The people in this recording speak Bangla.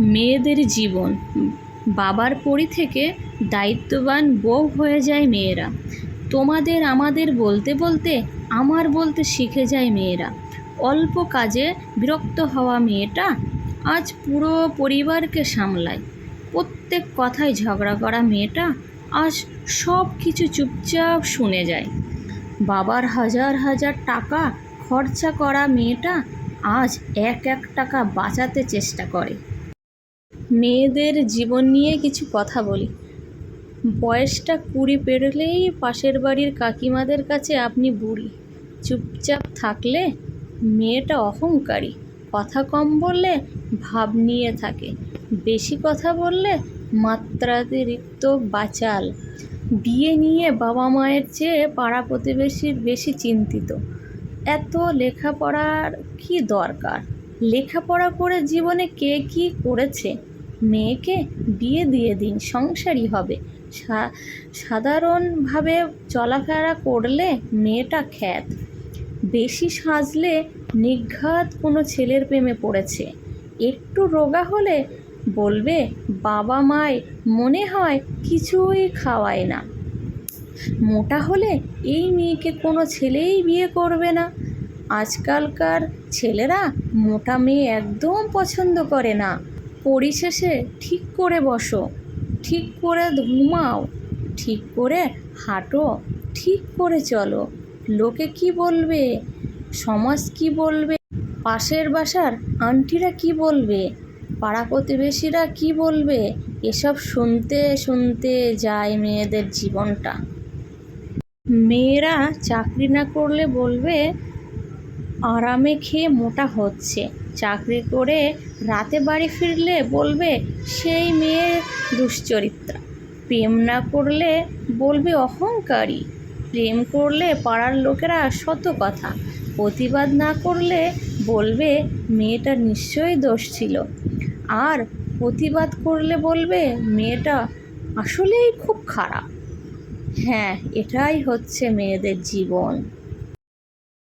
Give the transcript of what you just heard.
মেয়েদের জীবন। বাবার পরি থেকে দায়িত্ববান বউ হয়ে যায় মেয়েরা। তোমাদের আমাদের বলতে বলতে আমার বলতে শিখে যায় মেয়েরা। অল্প কাজে বিরক্ত হওয়া মেয়েটা আজ পুরো পরিবারকে সামলায়। প্রত্যেক কথায় ঝগড়া করা মেয়েটা আজ সব কিছু চুপচাপ শুনে যায়। বাবার হাজার হাজার টাকা খরচা করা মেয়েটা আজ এক এক টাকা বাঁচাতে চেষ্টা করে। মেয়েদের জীবন নিয়ে কিছু কথা বলি। বয়সটা কুড়ি পেরোলেই পাশের বাড়ির কাকিমাদের কাছে আপনি বুড়ি। চুপচাপ থাকলে মেয়েটা অহংকারী। কথা কম বললে ভাব নিয়ে থাকে। বেশি কথা বললে মাত্রাতিরিক্ত বাচাল। বিয়ে নিয়ে বাবা মায়ের চেয়ে পাড়া প্রতিবেশীর বেশি চিন্তিত। এত লেখাপড়ার কি দরকার? লেখাপড়া করে জীবনে কে কি করেছে? মেয়েকে বিয়ে দিয়ে দিন, সংসারই হবে। সাধারণভাবে চলাফেরা করলে মেয়েটা খ্যাত। বেশি সাজলে নিঘাত কোনো ছেলের প্রেমে পড়েছে। একটু রোগা হলে বলবে, বাবা মায়, মনে হয় কিছুই খাওয়ায় না। মোটা হলে এই মেয়েকে কোনো ছেলেই বিয়ে করবে না। আজকালকার ছেলেরা মোটা মেয়ে একদম পছন্দ করে না। পরিশেষে ঠিক করে বসো, ঠিক করে ঘুমাও, ঠিক করে হাঁটো, ঠিক করে চলো। লোকে কি বলবে? সমাজ কি বলবে? পাশের বাসার আন্টিরা কি বলবে? পাড়া প্রতিবেশীরা কি বলবে? এসব শুনতে শুনতে যায় মেয়েদের জীবনটা। মেয়েরা চাকরি না করলে বলবে, আরামে খেয়ে মোটা হচ্ছে। চাকরি করে রাতে বাড়ি ফিরলে বলবে, সেই মেয়ে দুশ্চরিত্রা। প্রেম না করলে বলবে, অহংকারী। প্রেম করলে পাড়ার লোকেরা শত কথা। প্রতিবাদ না করলে বলবে, মেয়েটা নিশ্চয়ই দোষ ছিল। আর প্রতিবাদ করলে বলবে, মেয়েটা আসলেই খুব খারাপ। হ্যাঁ এটাই হচ্ছে মেয়েদের জীবন।